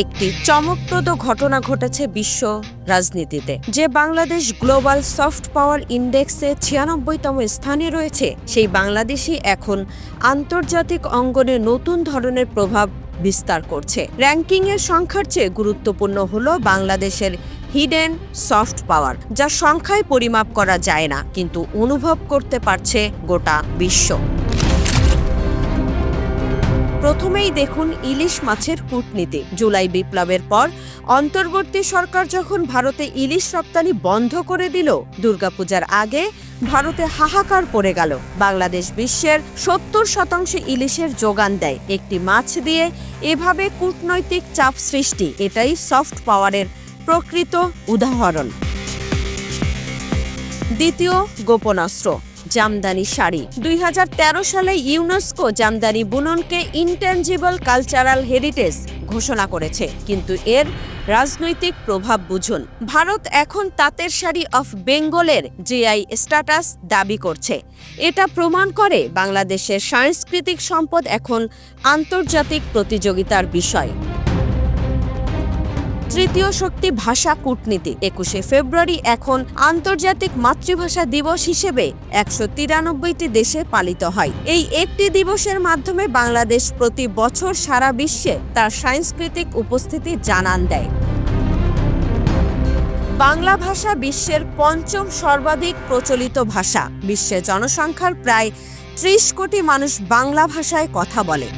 একটি চমকপ্রদ ঘটনা ঘটেছে বিশ্ব রাজনীতিতে, যে বাংলাদেশ গ্লোবাল সফট পাওয়ার ইন্ডেক্সে ছিয়ানব্বইতম স্থানে রয়েছে। সেই বাংলাদেশই এখন আন্তর্জাতিক অঙ্গনে নতুন ধরনের প্রভাব বিস্তার করছে। র্যাঙ্কিংয়ের সংখ্যার চেয়ে গুরুত্বপূর্ণ হল বাংলাদেশের হিডেন সফট পাওয়ার, যা সংখ্যায় পরিমাপ করা যায় না, কিন্তু অনুভব করতে পারছে গোটা বিশ্ব। প্রথমেই দেখুন ইলিশ মাছের কূটনীতি। জুলাই বিপ্লবের পর অন্তর্বর্তী সরকার যখন ভারতে ইলিশ রপ্তানি বন্ধ করে দিল, দুর্গাপূজার আগে ভারতে হাহাকার পড়ে গেল। বাংলাদেশ বিশ্বের সত্তর শতাংশ ইলিশের যোগান দেয় একটি মাছ দিয়ে। এভাবে কূটনৈতিক চাপ সৃষ্টি, এটাই সফট পাওয়ারের প্রকৃত উদাহরণ। দ্বিতীয় গোপনাস্ত্র জামদানি শাড়ি। দুই হাজার তেরো সালে ইউনেস্কো জামদানি বুননকে ইনটেনজিবল কালচারাল হেরিটেজ ঘোষণা করেছে। কিন্তু এর রাজনৈতিক প্রভাব বুঝুন। ভারত এখন তাঁতের শাড়ি অফ বেঙ্গলের জিআই স্ট্যাটাস দাবি করছে। এটা প্রমাণ করে বাংলাদেশের সাংস্কৃতিক সম্পদ এখন আন্তর্জাতিক প্রতিযোগিতার বিষয়। তৃতীয় শক্তি ভাষা কূটনীতি। একুশে ফেব্রুয়ারি এখন আন্তর্জাতিক মাতৃভাষা দিবস হিসেবে একশো তিরানব্বইটি দেশে পালিত হয়। এই একটি দিবসের মাধ্যমে বাংলাদেশ প্রতি বছর সারা বিশ্বে তার সাংস্কৃতিক উপস্থিতি জানান দেয়। বাংলা ভাষা বিশ্বের পঞ্চম সর্বাধিক প্রচলিত ভাষা। বিশ্বের জনসংখ্যার প্রায় ত্রিশ কোটি মানুষ বাংলা ভাষায় কথা বলে।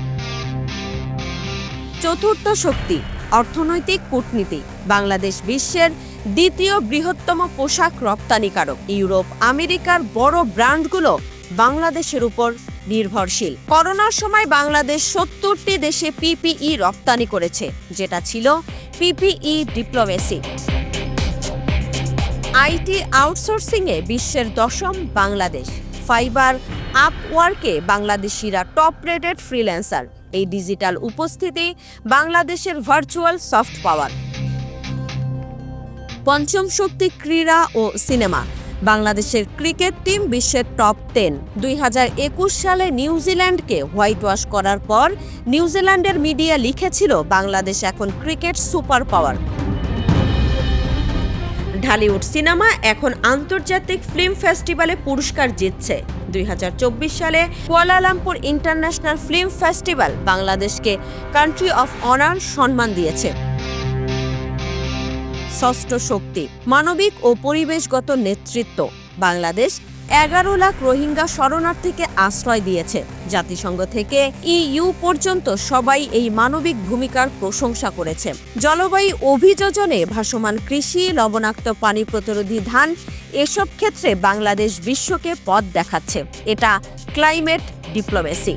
চতুর্থ শক্তি অর্থনৈতিক কূটনীতি, বাংলাদেশ বিশ্বের দ্বিতীয় বৃহত্তম পোশাক রপ্তানিকারক। ইউরোপ, আমেরিকার বড় ব্র্যান্ডগুলো বাংলাদেশের উপর নির্ভরশীল। করোনার সময় বাংলাদেশ সত্তরটি দেশে পিপিই রপ্তানি করেছে, যেটা ছিল পিপিই ডিপ্লোমেসি। আইটি আউটসোর্সিংয়ে বিশ্বের দশম বাংলাদেশ। ফাইবার আপওয়ার্কে বাংলাদেশিরা টপ রেটেড ফ্রিল্যান্সার। এই ডিজিটাল উপস্থিতি বাংলাদেশের ভার্চুয়াল সফট পাওয়ার। পঞ্চম শক্তি ক্রীড়া ও সিনেমা। বাংলাদেশের ক্রিকেট টিম বিশ্বের টপ টেন। দুই হাজার একুশ সালে নিউজিল্যান্ডকে হোয়াইট ওয়াশ করার পর নিউজিল্যান্ডের মিডিয়া লিখেছিল, বাংলাদেশ এখন cricket super power. Dhallywood cinema এখন আন্তর্জাতিক ফিল্ম ফেস্টিভ্যালে পুরস্কার জিতছে। দুই হাজার চব্বিশ সালে Kuala Lumpur international film festival বাংলাদেশকে কান্ট্রি অফ অনার সম্মান দিয়েছে। ষষ্ঠ শক্তি, মানবিক ও পরিবেশগত নেতৃত্ব, বাংলাদেশ এগারো লাখ রোহিঙ্গা শরণার্থীকে আশ্রয় দিয়েছে। জাতিসংঘ থেকে ইইউ পর্যন্ত সবাই এই মানবিক ভূমিকার প্রশংসা করেছে। জলবায়ু অভিযোজনে ভাসমান কৃষি, লবণাক্ত পানি প্রতিরোধী ধান, এসব ক্ষেত্রে বাংলাদেশ বিশ্বকে পথ দেখাচ্ছে। এটা ক্লাইমেট ডিপ্লোমেসি।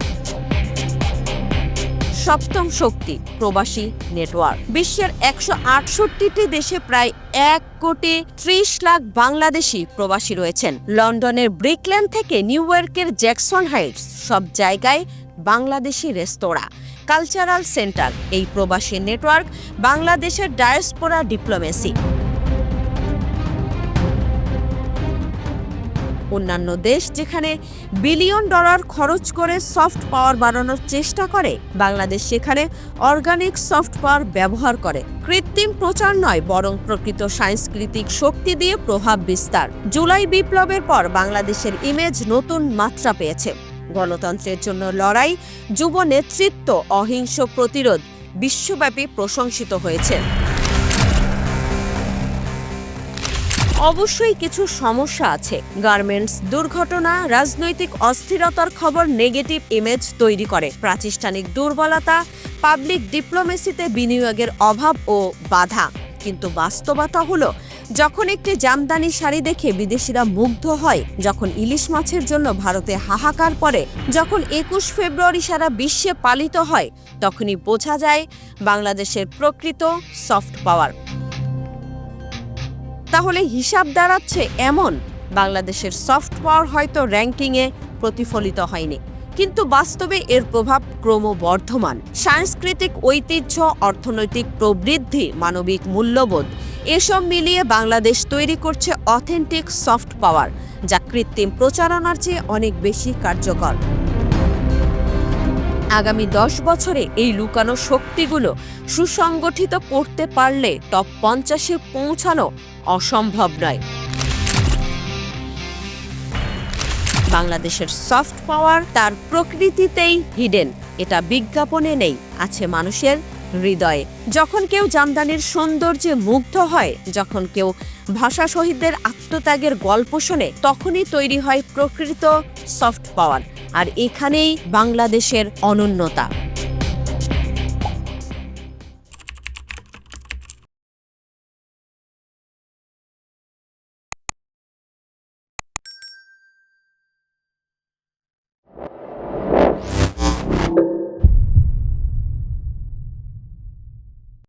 সপ্তম শক্তি, প্রবাসী নেটওয়ার্ক। বিশ্বের একশো আটষট্টিটি দেশে প্রায় এক কোটি ত্রিশ লাখ বাংলাদেশি প্রবাসী রয়েছেন। লন্ডনের ব্রিকল্যান্ড থেকে নিউ ইয়র্কের জ্যাকসন হাইটস সব জায়গায় বাংলাদেশি রেস্তোরাঁ। কালচারাল সেন্টার, এই প্রবাসী নেটওয়ার্ক বাংলাদেশের ডায়াসপোরা ডিপ্লোমেসি। অন্যান্য দেশ যেখানে বিলিয়ন ডলার খরচ করে সফট পাওয়ার বাড়ানোর চেষ্টা করে, বাংলাদেশ সেখানে অর্গানিক সফট পাওয়ার ব্যবহার করে। কৃত্রিম প্রচার নয়, বরং প্রকৃত সাংস্কৃতিক শক্তি দিয়ে প্রভাব বিস্তার। জুলাই বিপ্লবের পর বাংলাদেশের ইমেজ নতুন মাত্রা পেয়েছে। গণতন্ত্রের জন্য লড়াই, যুব নেতৃত্ব, অহিংস প্রতিরোধ, বিশ্বব্যাপী প্রশংসিত হয়েছে। অবশ্যই কিছু সমস্যা আছে। গার্মেন্টস দুর্ঘটনা, রাজনৈতিক অস্থিরতার খবর নেগেটিভ ইমেজ তৈরি করে। প্রাতিষ্ঠানিক দুর্বলতা, পাবলিক ডিপ্লোমেসিতে বিনিয়োগের অভাব ও বাধা। কিন্তু বাস্তবতা হলো, যখন একটি জামদানি শাড়ি দেখে বিদেশিরা মুগ্ধ হয়, যখন ইলিশ মাছের জন্য ভারতে হাহাকার পড়ে, যখন একুশ ফেব্রুয়ারি সারা বিশ্বে পালিত হয়, তখনই বোঝা যায়, বাংলাদেশের প্রকৃত সফট পাওয়ার। তাহলে হিসাব দাঁড়াচ্ছে এমন। বাংলাদেশের সফট পাওয়ার হয়তো র্যাঙ্কিংয়ে প্রতিফলিত হয়নি। কিন্তু বাস্তবে এর প্রভাব ক্রমবর্ধমান। সাংস্কৃতিক ঐতিহ্য, অর্থনৈতিক প্রবৃদ্ধি, মানবিক মূল্যবোধ, এসব মিলিয়ে বাংলাদেশ তৈরি করছে অথেন্টিক সফট পাওয়ার যা কৃত্রিম প্রচারণার চেয়ে অনেক বেশি কার্যকর। আগামী দশ বছরে এই লুকানো শক্তিগুলো সুসংগঠিত করতে পারলে টপ পঞ্চাশে পৌঁছানো অসম্ভব নয়। বাংলাদেশের সফট পাওয়ার তার প্রকৃতিতেই হিডেন এটা বিজ্ঞাপনে নেই, আছে মানুষের হৃদয়ে। যখন কেউ জামদানির সৌন্দর্যে মুগ্ধ হয়, যখন কেউ ভাষা শহীদদের আত্মত্যাগের গল্প শোনে, তখনই তৈরি হয় প্রকৃত সফট পাওয়ার আর এখানেই বাংলাদেশের অনন্যতা।